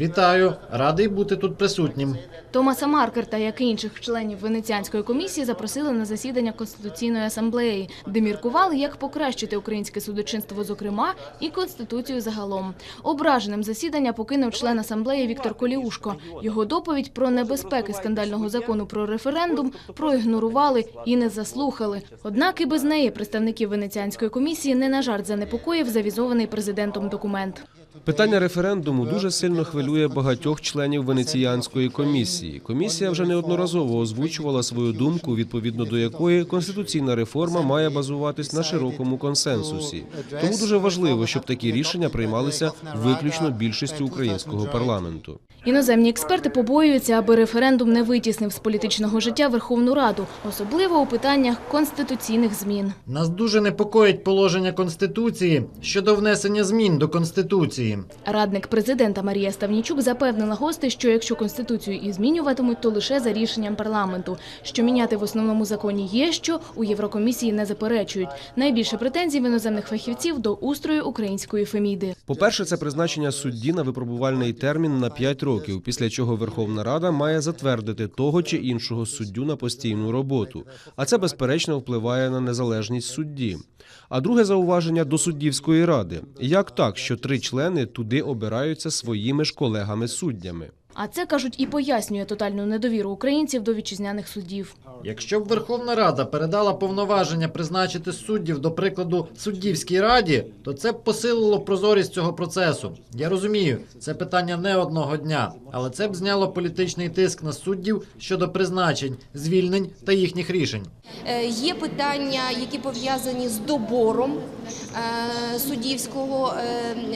Вітаю, радий бути тут присутнім. Томаса Маркерта, як і інших членів Венеціанської комісії, запросили на засідання Конституційної асамблеї, де міркували, як покращити українське судочинство, зокрема, і конституцію загалом. Ображеним засідання покинув член асамблеї Віктор Коліушко. Його доповідь про небезпеки скандального закону про референдум проігнорували і не заслухали. Однак і без неї представників Венеціанської комісії не на жарт занепокоїв завізований президентом документ. Питання референдуму дуже сильно хвилює багатьох членів Венеціанської комісії. Комісія вже неодноразово озвучувала свою думку, відповідно до якої конституційна реформа має базуватись на широкому консенсусі. Тому дуже важливо, щоб такі рішення приймалися виключно більшістю українського парламенту. Іноземні експерти побоюються, аби референдум не витіснив з політичного життя Верховну Раду, особливо у питаннях конституційних змін. Нас дуже непокоїть положення Конституції щодо внесення змін до Конституції. Радник президента Марія Ставнічук запевнила гостей, що якщо конституцію і змінюватимуть, то лише за рішенням парламенту. Що міняти в основному законі є, що у Єврокомісії не заперечують. Найбільше претензій в іноземних фахівців до устрою української феміди. По-перше, це призначення судді на випробувальний термін на 5 років, після чого Верховна Рада має затвердити того чи іншого суддю на постійну роботу. А це безперечно впливає на незалежність судді. А друге зауваження до суддівської ради: як так, що три члени туди обираються своїми ж колегами-суддями? А це кажуть і пояснює тотальну недовіру українців до вітчизняних суддів. Якщо б Верховна Рада передала повноваження призначити суддів, до прикладу, суддівській раді, то це б посилило прозорість цього процесу. Я розумію, це питання не одного дня, але це б зняло політичний тиск на суддів щодо призначень, звільнень та їхніх рішень. Е, Є питання, які пов'язані з добором е, суддівського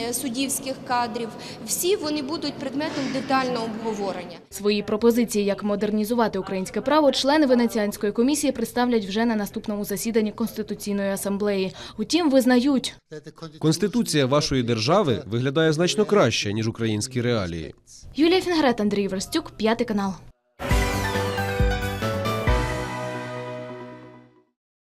е, суддівських кадрів. Всі вони будуть предметом детального обговорення. Свої пропозиції, як модернізувати українське право, члени Венеціанської комісії представлять вже на наступному засіданні Конституційної асамблеї. Утім, визнають, Конституція вашої держави виглядає значно краще ніж українські реалії. Юлія Фінгрет, Андрій Верстюк, п'ятий канал.